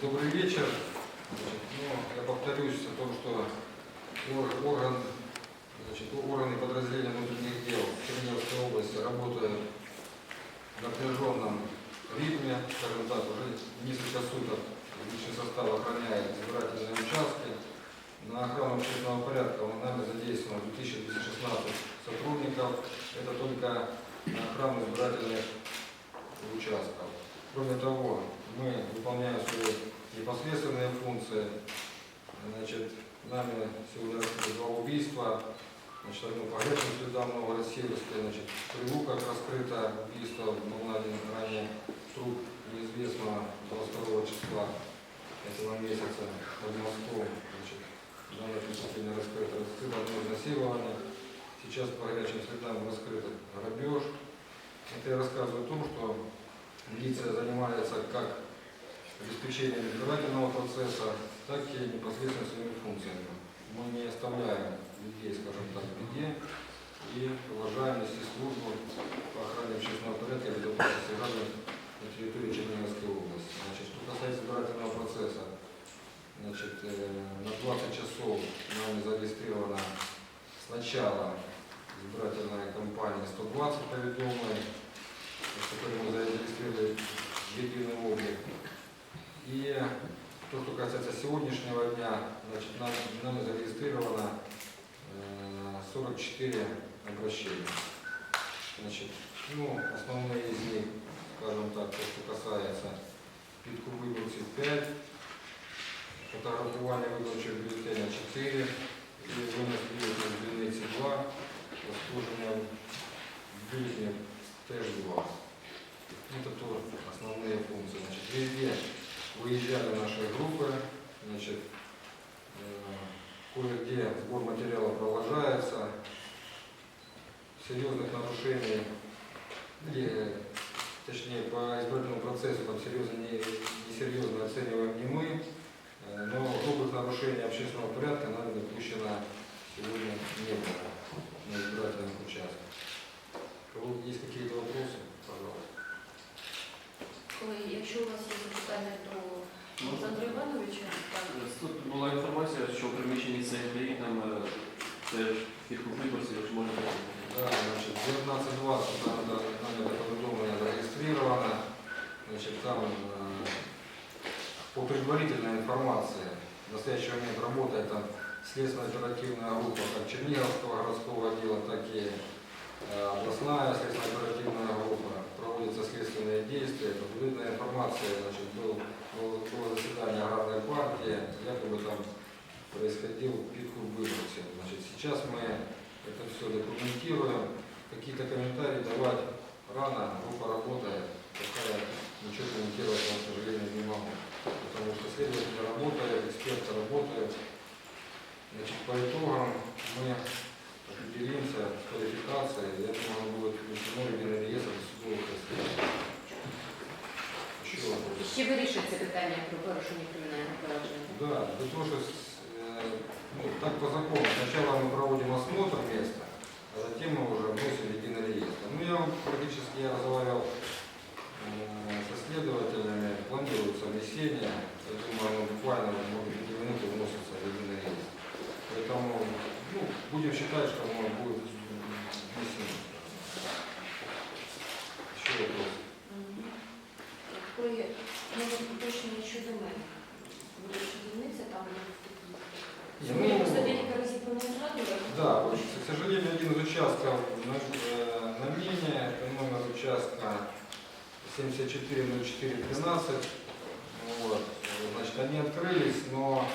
Добрый вечер. Ну, я повторюсь о том, что ор- орган, значит, органы подразделения внутренних дел Черниговской области работают в напряженном ритме, скажем так, уже несколько суток личный состав охраняет избирательные участки. На охрану общественного порядка у нами задействовано 2216 сотрудников. Это только на охрану избирательных участков. Кроме того, мы выполняем свои непосредственные функции. Значит, нами сегодня два убийства. Значит, одно по горячим следам Новороссийске, значит, при Луках раскрыто убийство, был найден ранее труп неизвестного 22 числа этого месяца под Москву. Значит, данное преступление раскрыто. Раскрыто одно изнасилование. Сейчас по горячим следам раскрыт грабеж. Это я рассказываю о том, что милиция занимается как обеспечением избирательного процесса, так и непосредственно своими функциями. Мы не оставляем людей, скажем так, в беде и продолжаем нести службу по охране общественного порядка и безопасности граждан на территории Черниговской области. Значит, что касается избирательного процесса, значит, э, на 20 часов нами зарегистрировано сначала избирательная кампания 120 поведомлений, с которой мы зарегистрировали единый облик. И то, что касается сегодняшнего дня, значит, нам, нами зарегистрировано э, 44 обращения. Значит, ну, основные из них, скажем так, то, что касается питку выборцев 5, фотографирование выборчих бюллетеня 4, и вынос бюллетня в дільниці 2, розслуження бюллетня теж 2. Это то основные функции. Значит, везде выезжали наши группы, значит, э, кое-где сбор материала продолжается, серьезных нарушений, или, точнее, по избирательному процессу там серьезно не, несерьезно оцениваем не мы, э, но грубых нарушений общественного порядка нами допущено сегодня не было на избирательных участках. Кого есть какие-то вопросы, пожалуйста. Колеги, якщо у вас є запитання до Олександра Івановича, так. Тут була інформація, що в приміщенні ЦНДІ там е, теж підкуп виборців, якщо можна так. Да, значит, 19.20 там это, нами это поведомление зарегистрировано. Значит, там э, по предварительной информации в настоящий момент работает там следственная оперативная группа как Черниговского городского отдела, так и э, областная следственная оперативная группа. Проводятся следственные действия. По предварительной информации значит, был, был- было заседание аграрной партии, якобы там происходил подкуп выборцев. Значит, сейчас мы это все документируем. Какие-то комментарии давать рано, группа работает, пока ничего комментировать к сожалению, не могу. Потому что следователи работают, эксперты работают. Значит, по итогам мы определимся с квалификацией, я думаю, он будет внесено в единый реестр судовых расследований. Еще вопрос. Ще вирішується питання про порушення кримінального провадження. Да, для того, что с- э, ну, так по закону. Сначала мы проводим осмотр места, а затем мы уже вносим в единый реестр. Ну, я вам практически я разговаривал э, со следователями, планируется внесение, я думаю, оно буквально, может быть, минуты вносится в единый реестр. Поэтому, ну, будем считать, что 740413. Вот. Значит, они открылись, но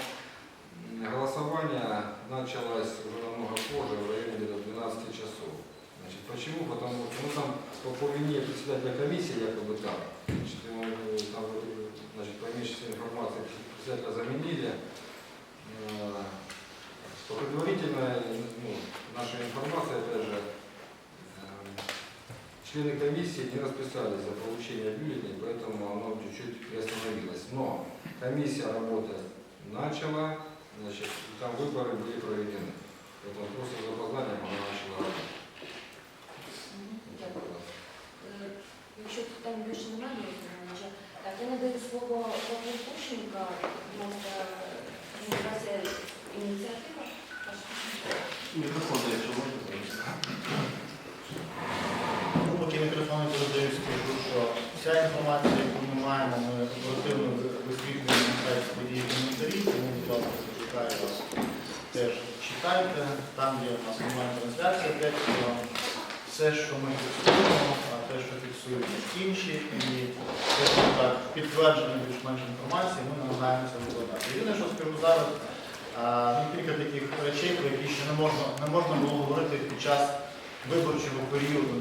м, голосование началось уже намного позже, в районе где-то 12 часов. Значит, почему? Потому что ну, там по, по вине председателя комиссии якобы там, значит, ему, э, там, э, значит, по имеющейся информации председателя заменили. Э, по предварительной ну, нашей информации, опять же, э, члены комиссии не расписались за получение бюллетеней, поэтому оно чуть-чуть приостановилось. Но комиссия работы начала, значит, и там выборы были проведены. Поэтому просто с запозданием она начала работать. Мгм. Дякую. Е, Якщо питань більше немає, Олександр Іванович, так, я надаю слово Павлу Кущенку, підтримка, може, якась ініціатива? Мікрофон, Вся яку ми маємо, ми оперативно висвітлюємо на сайті події коментарі, тому, будь ласка, чекаю вас. Теж читайте, там є у нас онлайн трансляція тексту, все, що ми фіксуємо, а те, що фіксують інші, і що так підтвердження більш-менш інформації, ми намагаємося викладати. Єдине, що скажу зараз, кілька таких речей, про які ще не можна, не можна було говорити під час виборчого періоду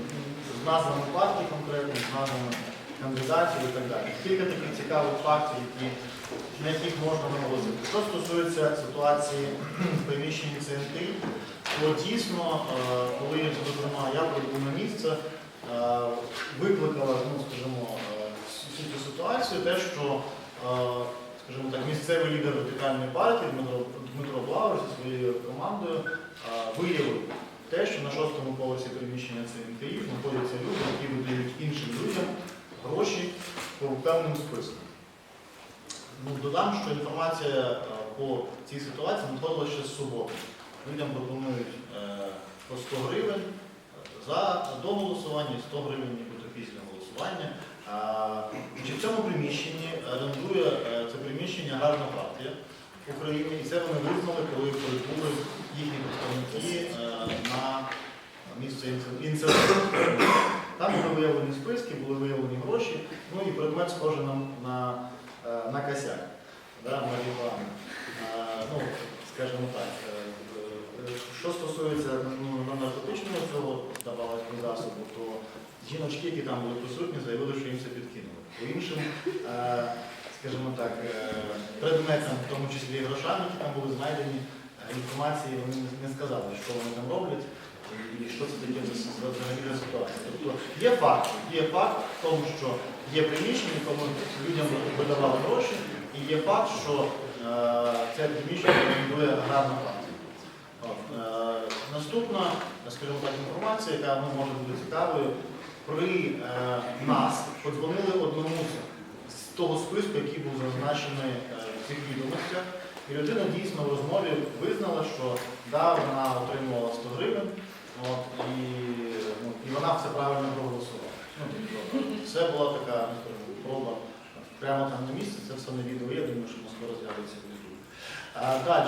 з назвами партій конкретно, з назвами кандидатів і так далі. Кілька таких цікавих фактів, які, на яких можна наголосити. Що стосується ситуації в приміщенні ЦНТ, то дійсно, е, коли зокрема я прибув на місце, е, викликала, ну скажімо, е, всю цю ситуацію, те, що скажімо так, місцевий лідер радикальної партії Дмитро, Дмитро Блауер зі своєю командою виявив те, що на шостому поверсі приміщення ЦНТІ знаходяться люди, які видають іншим людям гроші по певним спискам. Ну, додам, що інформація е, по цій ситуації надходила ще з суботи. Людям пропонують е, по 100 гривень за до голосування 100 гривень нібито після голосування. В цьому приміщенні орендує е, це приміщення гарна партія України, і це вони визнали, коли прибули їхні представники е, на місце інциденту. Там були виявлені списки, були виявлені гроші, ну і предмет схожий на, на, е, на косяк. Да, марихуана. Ну, скажімо так. е, е, Що стосується ну, наркотичного цього, здавалось засобу, то жіночки, які там були присутні, заявили, що їм це підкинули. По іншим, скажімо так, предметам, в тому числі і грошам, які там були знайдені, інформації вони не сказали, що вони там роблять і що це таке за за- взагалі ситуація. Тобто є факт, є факт в тому, що є приміщення, в людям видавали гроші, і є факт, що е, це приміщення рекомендує аграрна партія. Е, наступна, скажімо так, інформація, яка ну, може бути цікавою, при е, нас подзвонили одному з того списку, який був зазначений е, в цих відомостях. І людина дійсно в розмові визнала, що да, вона отримувала 100 гривень, от, і, ну, і вона все правильно проголосувала. Ну, це була така ну, проба прямо там на місці, це все на відео, я думаю, що Москва з'явиться в YouTube. Далі,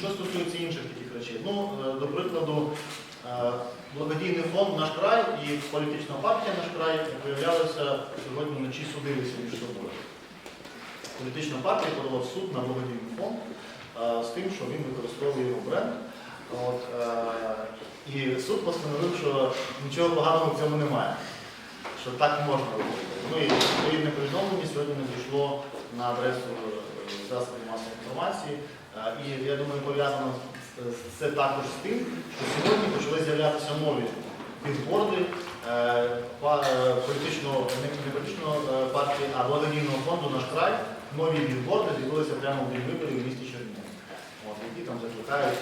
що стосується інших таких речей. Ну, е, до прикладу, е, благодійний фонд наш край і політична партія наш край виявлялися сьогодні вночі судилися між собою. Політична партія подала в суд на благодійний фонд е, з тим, що він використовує його бренд. От, і суд постановив, що нічого поганого в цьому немає, що так можна робити. Ну і відповідне повідомлення сьогодні надійшло на адресу е, засобів масової інформації. Е, І я думаю, пов'язано це також з тим, що сьогодні почали з'являтися нові підборди е, політичного, не політичного партії, а благодійного фонду наш край. Нові білборди з'явилися прямо в виборів в місті Чернігів, які там закликають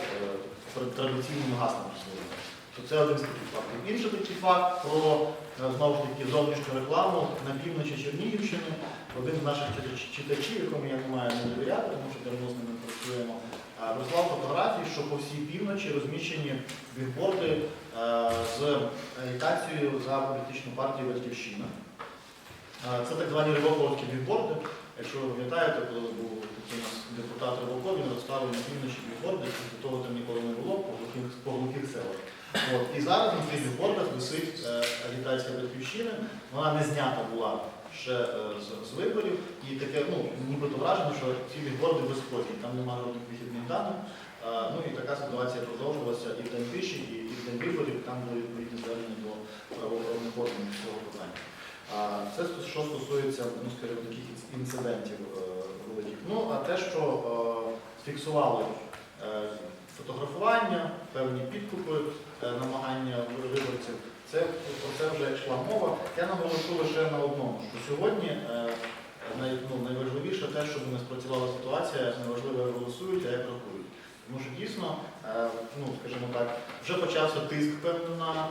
традиційними гаслами своїми. То це один з таких фактів. Інший такий факт про е, знову ж таки зовнішню рекламу на півночі Чернігівщини. Один з наших читачів, якому я не маю не довіряти, тому що давно з ними працюємо, е, прислав фотографії, що по всій півночі розміщені білборди е, з агітацією за політичну партію Батьківщина. Е, Це так звані рибоковські білборди. Якщо ви пам'ятаєте, коли був такий у нас депутат Рибаков, він розставив на півночі білборди, після того там ніколи не було по глухих, по глухих селах. От. І зараз на цих білбордах висить е, агітація батьківщини. Вона не знята була ще е, з, з виборів. І таке, ну, нібито вражено, що ці білборди безпечні, там немає жодних вихідних даних. Е, ну і така ситуація продовжувалася і в день тиші, і, і в день виборів, там були відповідні звернення до правоохоронних органів цього питання. Це що стосується ну, скажімо, таких інцидентів е, великих. Ну, а те, що е, фіксували е, фотографування, певні підкупи, намагання виборців, це про це вже йшла мова. Я наголошу лише на одному, що сьогодні най, ну, найважливіше те, щоб не спрацювала ситуація, неважливо, як голосують, а як рахують. Тому що дійсно, ну, скажімо так, вже почався тиск певно на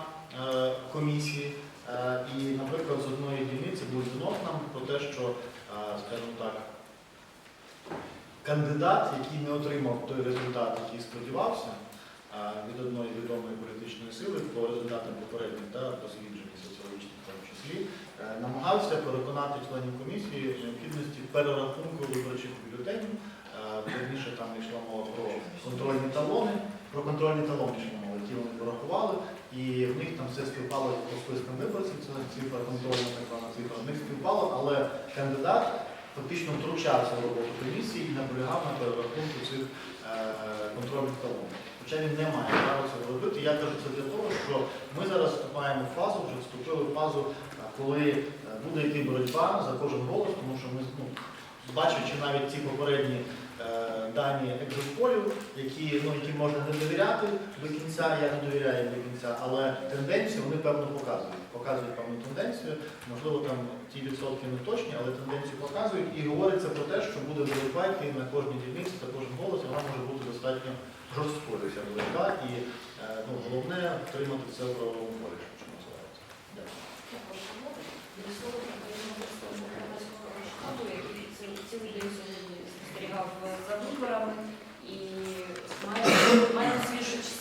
комісії. Е, І, наприклад, з одної дільниці був дзвінок нам про те, що, е, скажімо так, кандидат, який не отримав той результат, який сподівався від одної відомої політичної сили по результатам попередніх та досліджень соціологічних в тому числі, е, намагався переконати членів комісії в необхідності перерахунку виборчих бюлетенів. Е, Вірніше там йшла мова про контрольні талони, про контрольні талони йшла мова, які вони порахували, і в них там все співпало по спискам виборців, це цифра контрольна, так звана цифра, в них співпало, але кандидат фактично втручався в роботу комісії і наполягав на перерахунку цих е, е, контрольних талонів. Хоча він не має права цього робити. Я кажу це для того, що ми зараз вступаємо в фазу, вже вступили в фазу, е, коли буде йти боротьба за кожен голос, тому що ми ну, бачачи навіть ці попередні дані екзитполів, які, ну, які можна не довіряти до кінця, я не довіряю до кінця, але тенденцію вони певно показують. Показують певну тенденцію. Можливо, там ті відсотки не точні, але тенденцію показують і говориться про те, що буде йти на кожній дільниці за кожен голос, вона може бути достатньо жорсткою ця боротьба. І е, ну, головне втримати це в правовому полі, що називається. Дякую. Також до слова передаємо представнику громадського штабу, який ці- цілий день сьогодні спостерігав за виборами і має,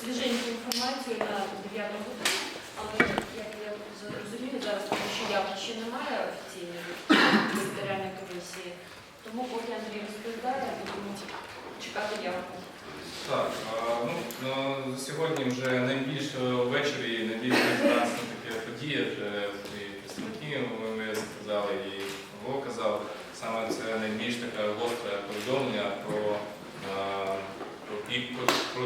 свіженьку інформацію на 9 годину. Але як я зрозумію зараз, тому що явки ще немає офіційної територіальної комісії, тому поки Андрій розповідає, будемо чекати явку. Так, ну, ну, сьогодні вже найбільш е, ввечері, найбільш резонансна подія, вже і представники МВС казали, і саме це найбільш таке гостре повідомлення про, про, пік, про,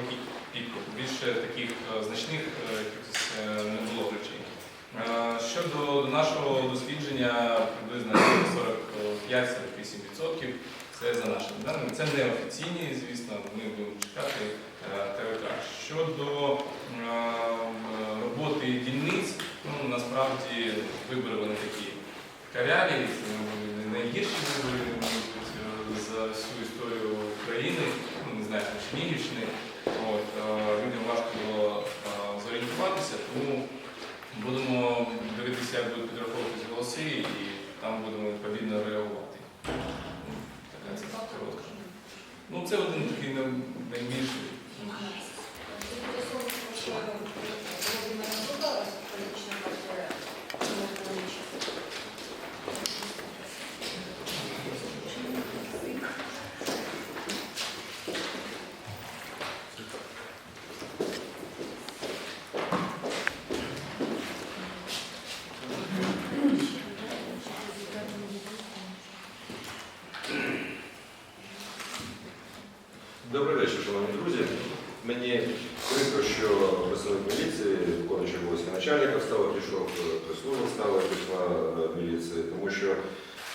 підкуп. Більше таких е, значних е, е, не було. Е, Щодо нашого дослідження, приблизно 45-48% це за нашими даними. Це не офіційні, звісно, ми будемо чекати е, ТВК. Щодо е, роботи дільниць, ну насправді вибори вони такі каряві, це не найгірші вибори мабуть, за всю історію України, ну не знаю. От, е, людям важко було е, зорієнтуватися, тому будемо дивитися, як будуть підраховуватися голоси, і там будемо відповідно реагувати. Така це коротко. Ну, це один такий найбільший політична партія «Самопоміч». Добрий вечір, шановні друзі. Мені прикро, що представник міліції, виконуючий обов'язки начальника став, пішов е, прислуга стала, пішла е, міліції, тому що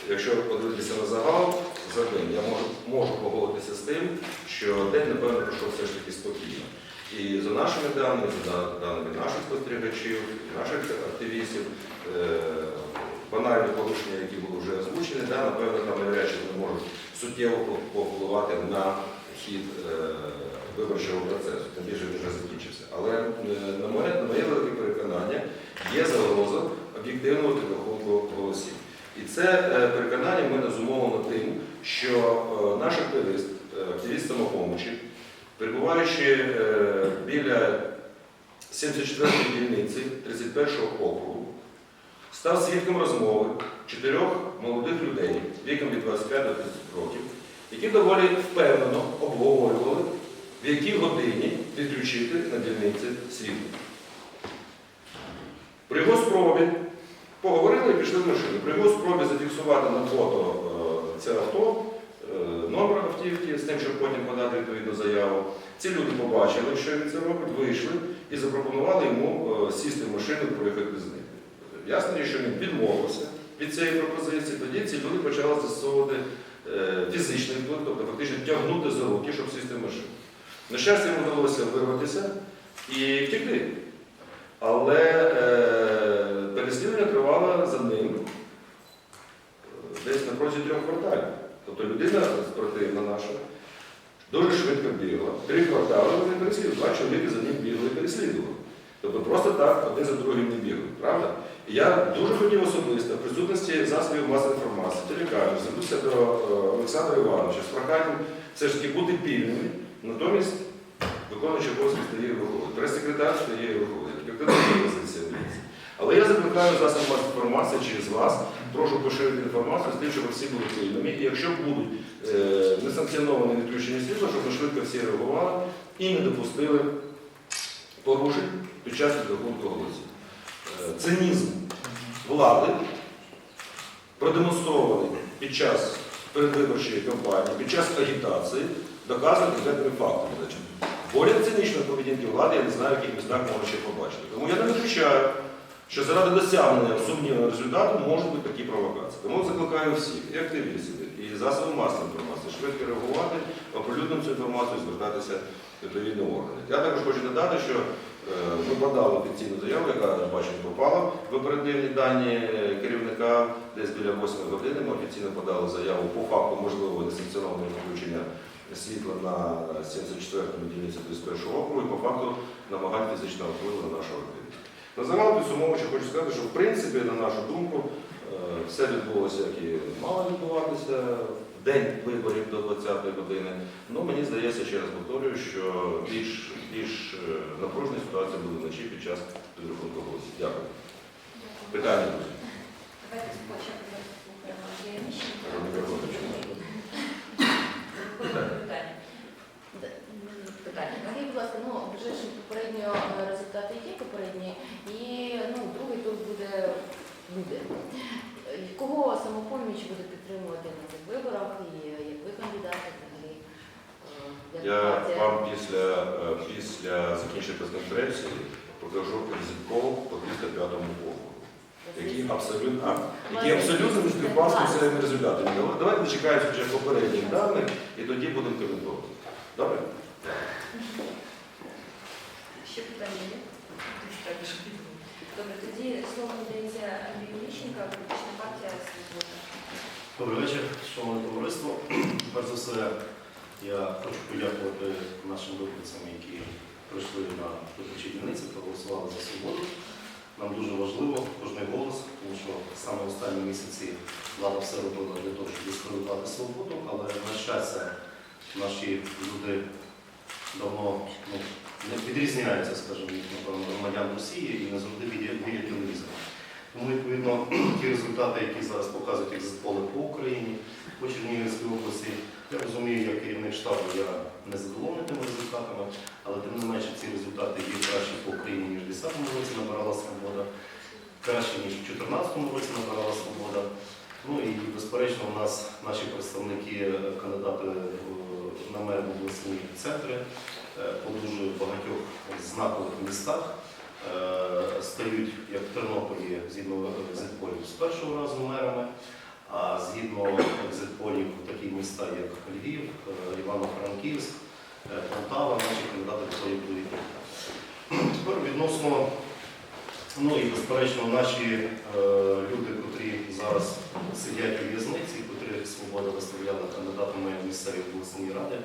якщо подивитися на загал за день, я можу, можу погодитися з тим, що день, напевно, пройшов все ж таки спокійно. І за нашими даними, за даними наших спостерігачів, наших активістів, е, банальні порушення, які були вже озвучені, да, напевно, там навряд чи вони можуть суттєво повпливати на хід е, виборчого процесу, тим більше він вже закінчився. Але е, на моє, на моє велике переконання є загроза об'єктивного підрахунку голосів. І це е, переконання в мене зумовлено тим, що наш активіст, активіст самопомочі, перебуваючи біля 74-ї дільниці 31-го округу, став свідком розмови чотирьох молодих людей віком від 25 до 30 років, які доволі впевнено обговорювали, в якій годині відключити на дільниці світло. При його спробі поговорили і пішли в машину. При його спробі зафіксувати на фото е, це авто, е, номер автівки з тим, щоб потім подати відповідну заяву. Ці люди побачили, що він це робить, вийшли і запропонували йому е, сісти в машину і проїхати з них. Ясно, що він відмовився від цієї пропозиції, тоді ці люди почали застосовувати е, фізичний вплив, тобто фактично тягнути за руки, щоб сісти в машину. На щастя, йому вдалося вирватися і втекти. Але е, переслідування тривало за ним е, десь на протязі трьох кварталів. Тобто людина спортивна наша дуже швидко бігла. Три квартали вони переслідували. Два чоловіки за ним бігли і переслідували. Тобто просто так один за другим не бігають, правда? І я дуже хотів особисто в присутності засобів масової інформації, телекамер, звернутися до е, Олександра Івановича з проханням все ж таки бути пільними, натомість виконуючий обов'язки стає виходить. Прес-секретар стає виходить. Але я закликаю засоби масової інформації через вас, прошу поширити інформацію з тим, щоб всі були пильними. І якщо будуть е, несанкціоновані відключення світла, щоб ми швидко всі реагували і не допустили під час підрахунку голосів. Е, Цинізм влади продемонстрований під час передвиборчої кампанії, під час агітації, доказаний конкретними фактами. Поряд цинічної поведінки влади я не знаю, в яких містах можна ще побачити. Тому я не виключаю, що заради досягнення сумнівного результату можуть бути такі провокації. Тому закликаю всіх, і активістів, і засоби масової інформації, швидко реагувати, оприлюднити цю інформацію звертатися в відповідні органи. Я також хочу додати, що ми подали офіційну заяву, яка бачу, попала в оперативні дані керівника десь біля 8 години. Ми офіційно подали заяву по факту можливого несанкціонованого включення світла на 74-му дільниці 31 округу і по факту намагань фізичного впливу на нашу активність. На загал підсумовуючи, хочу сказати, що в принципі, на нашу думку, е, все відбулося, як і мало відбуватися день виборів до 20-ї години. Ну, мені здається, ще раз повторюю, що більш, більш е, напружені ситуації були вночі під час підрахунку голосів. Дякую. Питання. друзі? Питання. Скажіть, будь ласка, ну вже ж попередньо е, результати є попередні, і ну другий тур буде буде. Кого самопоміч буде підтримувати на цих виборах і е, як ви кандидати взагалі? Я вам після, е, після закінчення прес-конференції покажу ризиков по 305 округу, які абсолютно, а, які абсолютно не співпали з результатами. Давайте дочекаємося вже попередніх даних і тоді будемо коментувати. Добре? Ще питання є? Добре, тоді слово надається Андрію Міщенка, Добрий вечір, шановне товариство. Перш за все, я хочу подякувати нашим виборцям, які прийшли на виборчі дільниці, проголосували за свободу. Нам дуже важливо кожний голос, тому що саме останні місяці влада все робила для того, щоб дискредитувати свободу, але на щастя, наші люди давно ну, не відрізняються, скажімо, напевно, громадян Росії і не завжди вірять вірять телевізору. Тому, відповідно, ті результати, які зараз показують екзитполи по Україні, по Чернігівській області, я розумію, як керівник штабу, я не задоволений тими результатами, але тим не менше ці результати є кращі по Україні, ніж в 2010 році набирала свобода, краще, ніж в 2014 році набирала свобода. Ну і безперечно, у нас наші представники, е, кандидати е, на мер обласні центри е, по дуже багатьох знакових містах стають, як в Тернополі, згідно екзитполів, з першого разу мерами, а згідно екзитполів такі міста, як Львів, е, Івано-Франківськ, е, Полтава, наші кандидати виходять до відповіді. Тепер відносно, ну і безперечно, наші е, люди, котрі зараз сидять у в'язниці, котрі свобода виставляла кандидатами в місцеві обласні ради,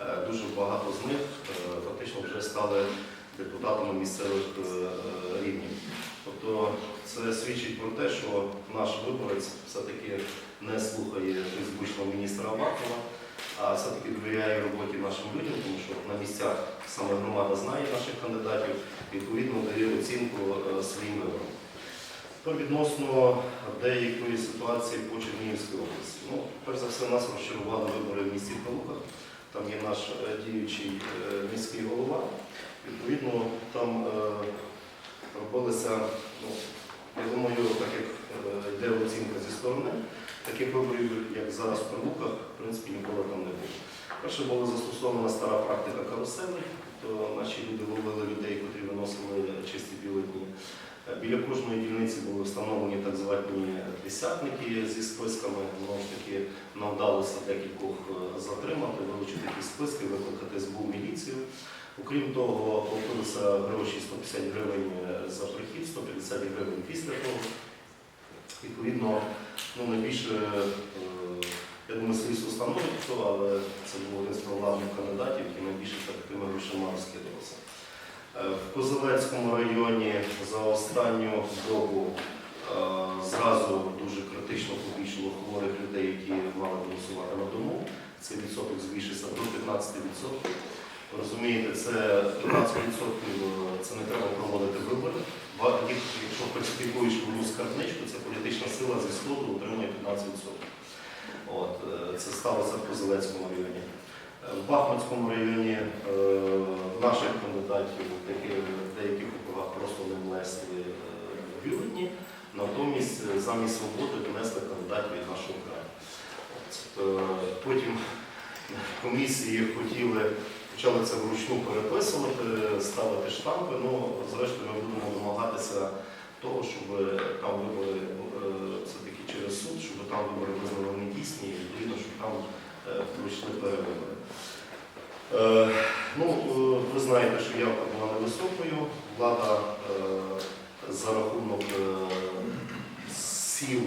е, дуже багато з них е, фактично вже стали депутатами місцевих е, е, рівнів. Тобто це свідчить про те, що наш виборець все-таки не слухає фейсбучного міністра Авакова, а все-таки довіряє роботі нашим людям, тому що на місцях саме громада знає наших кандидатів, відповідно дає оцінку е, своїм виборам. Тепер відносно деякої ситуації по Чернігівській області. Ну, перш за все, нас розчарували вибори в місті Калуках. Там є наш діючий міський голова. Відповідно, там е, робилися, ну, я думаю, так як е, йде оцінка зі сторони, таких виборів, як зараз в Прилуках, в принципі, ніколи там не було. Перше була застосована стара практика каруселей, то наші люди ловили людей, котрі виносили чисті білий Е, Біля кожної дільниці були встановлені так звані десятники зі списками. Знову ж таки, нам вдалося декількох е, затримати, вилучити ті списки, викликати СБУ міліцію. Окрім того, платилися гроші 150 гривень е, за прихід, 150 гривень після того. Відповідно, ну, найбільше, е, я думаю, слідство встановить але це був один з провладних кандидатів, який найбільше так тими грошима розкидувався. Е, В Козелецькому районі за останню добу е, зразу дуже критично побільшало хворих людей, які мали голосувати на дому. Цей відсоток збільшився до 15%. Розумієте, це 15% це не треба проводити вибори. Якщо фальсифікуєш вину скарбничку, це політична сила зі сходу отримує 15%. От, е, це сталося в Козелецькому районі. В Бахмутському районі е, наших кандидатів в деяких, в округах просто не внесли е, бюлетні, натомість е, замість свободи внесли кандидатів від нашого краю. Потім комісії хотіли, почали це вручну переписувати, ставити штампи. Ну, зрештою, ми будемо домагатися того, щоб там вибори все-таки через суд, щоб там вибори визнали недійсні, і відповідно, щоб там е, пройшли. Е, ну, е, ви знаєте, що явка була невисокою. Влада за рахунок сіл,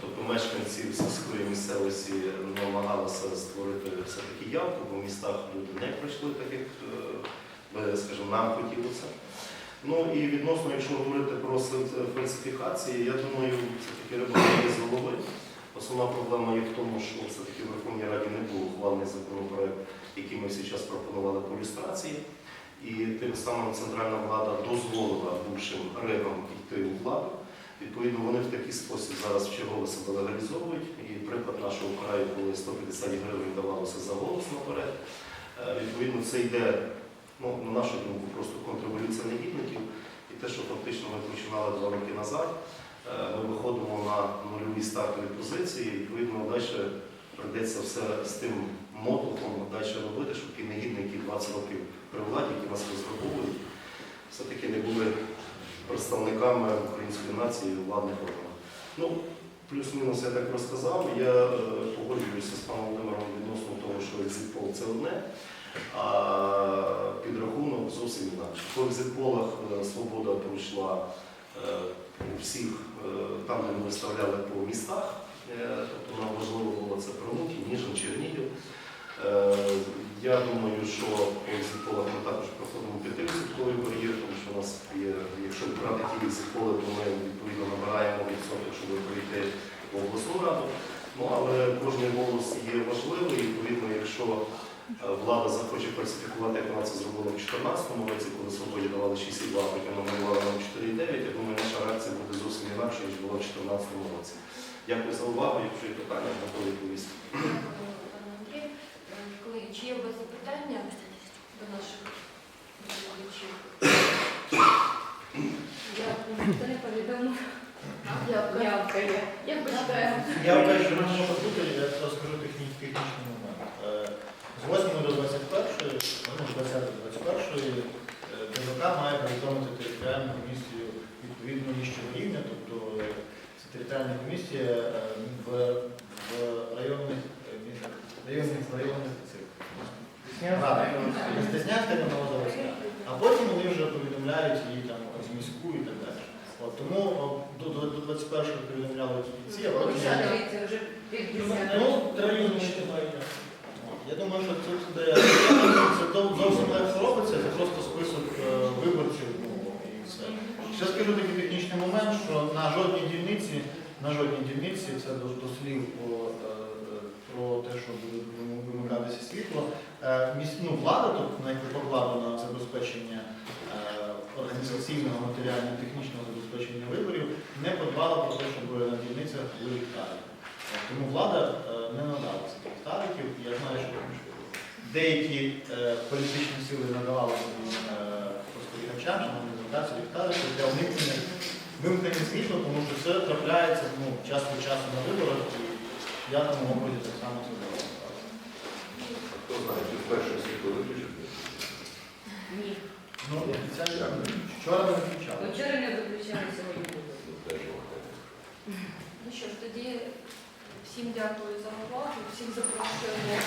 тобто мешканців сільської місцевості намагалася створити все-таки явку, бо в містах люди не прийшли так, як е, скажімо, нам хотілося. Ну і відносно, якщо говорити про фальс- фальсифікації, я думаю, все-таки рибалки з голови. Основна проблема є в тому, що все-таки в Верховній Раді не був ухвалений законопроект, який ми час пропонували по люстрації. І тим самим центральна влада дозволила бувшим регам йти у владу. Відповідно, вони в такий спосіб зараз вчергово себе легалізовують. І приклад нашого краю, коли 150 гривень давалося за голос наперед. Е, Відповідно, це йде, ну, на нашу думку, просто контрреволюція негідників. І те, що фактично ми починали два роки назад, ми виходимо на нульові стартові позиції, і, відповідно, далі прийдеться все з тим мотлухом далі робити, щоб ті негідники 20 років при владі, які нас розграбовують, все-таки не були представниками української нації у владних органах. Ну, плюс-мінус я так розказав. Я е, погоджуюся з паном Володимиром відносно того, що екзитпол це одне, а підрахунок зовсім інакше. По екзитполах е, свобода пройшла е, у всіх е, там, де ми виставляли по містах. Е, Тобто нам важливо було це Промухи, Ніжин, Чернігів. Е, Я думаю, що по екзитполах ми також проходимо 5% бар'єр, тому що у нас є, якщо брати ті екзитполи, то ми відповідно набираємо відсоток, щоб прийти в обласну раду. Ну, але кожен голос є важливий, відповідно, якщо е, влада захоче фальсифікувати, як вона це зробила в 2014 році, коли свободі давали 6,2, потім намалювали нам 4,9, я думаю, наша реакція буде зовсім інакша, ніж була в 2014 році. Дякую за увагу, якщо є питання, готові відповісти. Пане Андрію. Е, Колеги, чи є у вас запитання до наших доповідачів? Я не є. Як почитаємо? Я вважаю, що може бути, я розкажу техні- технічний момент. Е, З 8 до 21, ну, з 20 до 21 е, ДВК має повідомити територіальну комісію відповідно нижчого рівня, тобто е, це територіальна комісія е, в, в районних районних районних цих. Стеснянська не Новозаводська. А потім вони вже повідомляють її там з міську і так далі. От, тому до, до, до 21-го повідомляли ці, а потім... Це вже під Ну, треба розуміти. Я думаю, що це буде це зов- зовсім легко робиться, це просто список е, виборців ну, і все. Ще скажу такий технічний момент, що на жодній дільниці, на жодній дільниці, це до, слів про, е, е, про те, що буде світло. Е, ну, влада, тобто на яку покладено забезпечення е, організаційного, матеріального, технічного забезпечення виборів, не подбала про те, щоб на дільницях були ліхтарики. Тому влада не надала цих ліхтариків. Я знаю, що деякі політичні сили надавали спостерігачам, шановні депутатів, ліхтарики для уникнення вимкнення світла, тому що це трапляється ну, час від часу на виборах, і я там образі так само це робив. Хто знає, чи вперше світло виключити? Ні. Ну, офіційно, вчора не виключали. Вчора не виключали сьогодні. Ну. Ну що ж, тоді всім дякую за увагу, всім запрошуємо